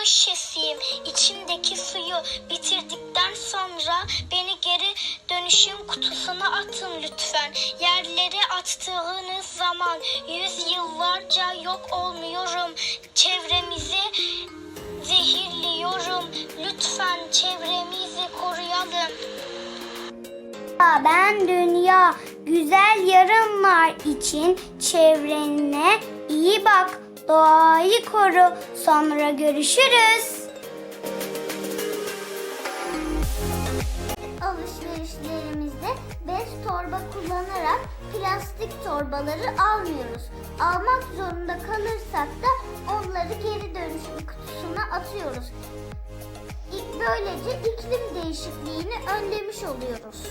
su şişesiyim. İçindeki suyu bitirdikten sonra beni geri dönüşüm kutusuna atın lütfen. Yerlere attığınız zaman yüz yıllarca yok olmuyorum. Çevremizi zehirliyorum. Lütfen çevremizi koruyalım. Ben dünya güzel yarınlar için çevrene iyi bak. Doğayı koru. Sonra görüşürüz. Alışverişlerimizde bez torba kullanarak plastik torbaları almıyoruz. Almak zorunda kalırsak da onları geri dönüşüm kutusuna atıyoruz. Böylece iklim değişikliğini önlemiş oluyoruz.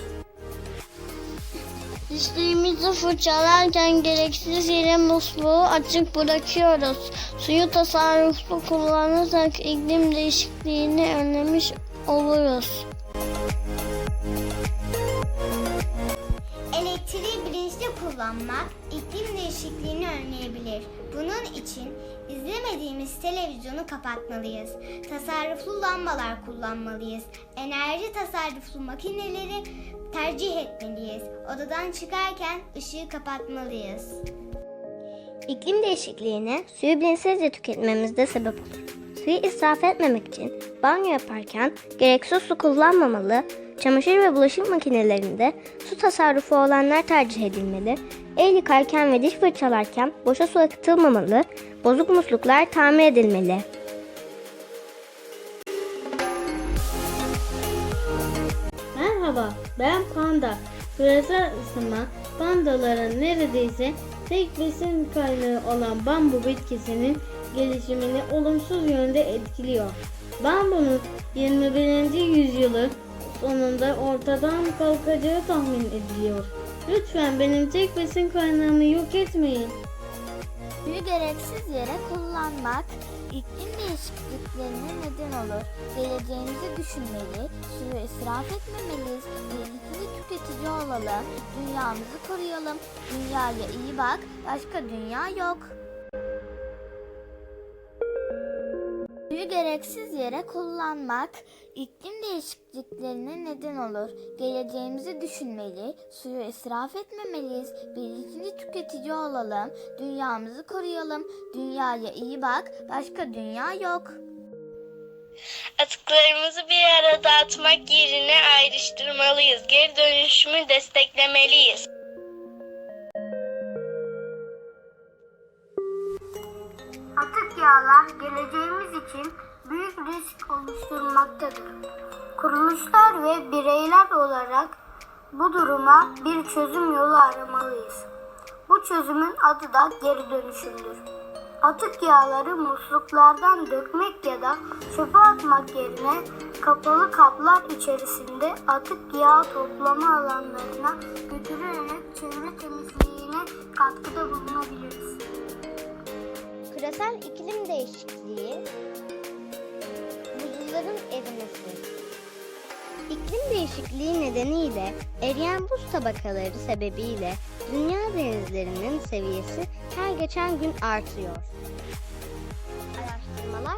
Dişlerimizi fırçalarken gereksiz yere musluğu açık bırakıyoruz. Suyu tasarruflu kullanırsak iklim değişikliğini önlemiş oluruz. Elektriği bilinçli kullanmak iklim değişikliğini önleyebilir. Bunun için izlemediğimiz televizyonu kapatmalıyız. Tasarruflu lambalar kullanmalıyız. Enerji tasarruflu makineleri tercih etmeliyiz. Odadan çıkarken ışığı kapatmalıyız. İklim değişikliğine suyu bilinçsizce tüketmemizde sebep olur. Suyu israf etmemek için banyo yaparken gereksiz su kullanmamalı, çamaşır ve bulaşık makinelerinde su tasarrufu olanlar tercih edilmeli, el yıkarken ve diş fırçalarken boşa su akıtılmamalı, bozuk musluklar tamir edilmeli. Merhaba, ben Panda. Küresel ısınma pandaların neredeyse tek besin kaynağı olan bambu bitkisinin gelişimini olumsuz yönde etkiliyor. Bambunun 21. yüzyılı sonunda ortadan kalkacağı tahmin ediliyor. Lütfen benim tek besin kaynağımı yok etmeyin. Suyu gereksiz yere kullanmak iklim değişikliklerine neden olur. Geleceğimizi düşünmeli, suyu israf etmemeliyiz, bilinçli tüketici olalım, dünyamızı koruyalım, dünyaya iyi bak, başka dünya yok. Suyu gereksiz yere kullanmak iklim değişikliklerine neden olur. Geleceğimizi düşünmeli, suyu israf etmemeliyiz, bilinçli tüketici olalım, dünyamızı koruyalım, dünyaya iyi bak, başka dünya yok. Atıklarımızı bir arada atmak yerine ayrıştırmalıyız. Geri dönüşümü desteklemeliyiz. Atık yağlar geleceğimiz için büyük risk oluşturmaktadır. Kuruluşlar ve bireyler olarak bu duruma bir çözüm yolu aramalıyız. Bu çözümün adı da geri dönüşümdür. Atık yağları musluklardan dökmek ya da çöpe atmak yerine kapalı kaplar içerisinde atık yağ toplama alanlarına götürerek çevre temizliğine katkıda bulunabiliriz. Küresel iklim değişikliği, buzulların erimesi. İklim değişikliği nedeniyle eriyen buz tabakaları sebebiyle dünya denizlerinin seviyesi her geçen gün artıyor. Araştırmalar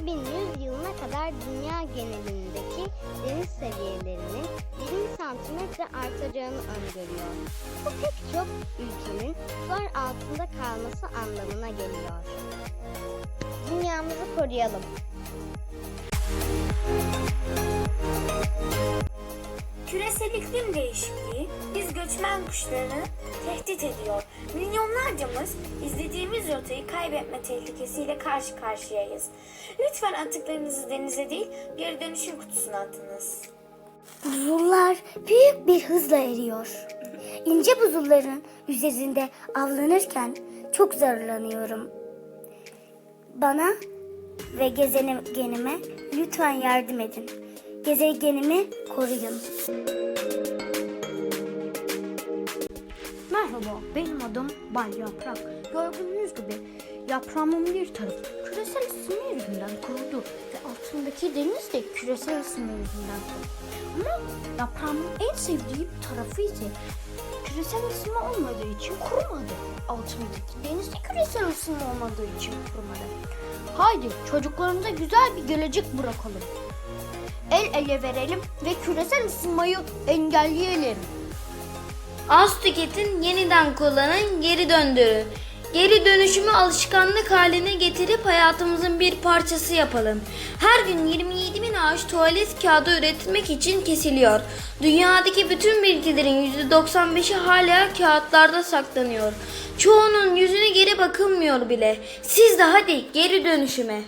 2100 yılına kadar dünya genelindeki deniz seviyelerinin 20 santimetre artacağını öngörüyor. Bu pek çok ülkenin sular altında kalması anlamına geliyor. Dünyamızı koruyalım. Küresel iklim değişikliği biz göçmen kuşlarını tehdit ediyor. Milyonlarcamız izlediğimiz rotayı kaybetme tehlikesiyle karşı karşıyayız. Lütfen atıklarınızı denize değil geri dönüşüm kutusuna atınız. Buzullar büyük bir hızla eriyor. İnce buzulların üzerinde avlanırken çok zorlanıyorum. Bana ve gezegenime lütfen yardım edin. Gezegenimi koruyun. Merhaba, benim adım Bay Yaprak. Gördüğünüz gibi yaprağımın bir tarafı küresel ısınma yüzünden kurudu ve altındaki deniz de küresel ısınma yüzünden. Ama yaprağımın en sevdiğim tarafı ise küresel ısınma olmadığı için kurumadı. Altındaki deniz de küresel ısınma olmadığı için kurumadı. Haydi çocuklarımıza güzel bir gelecek bırakalım. El ele verelim ve küresel ısınmayı engelleyelim. Az tüketin, yeniden kullanın, geri döndürün. Geri dönüşümü alışkanlık haline getirip hayatımızın bir parçası yapalım. Her gün 27 bin ağaç tuvalet kağıdı üretmek için kesiliyor. Dünyadaki bütün bitkilerin %95'i hala kağıtlarda saklanıyor. Çoğunun yüzüne geri bakılmıyor bile. Siz de hadi geri dönüşüme.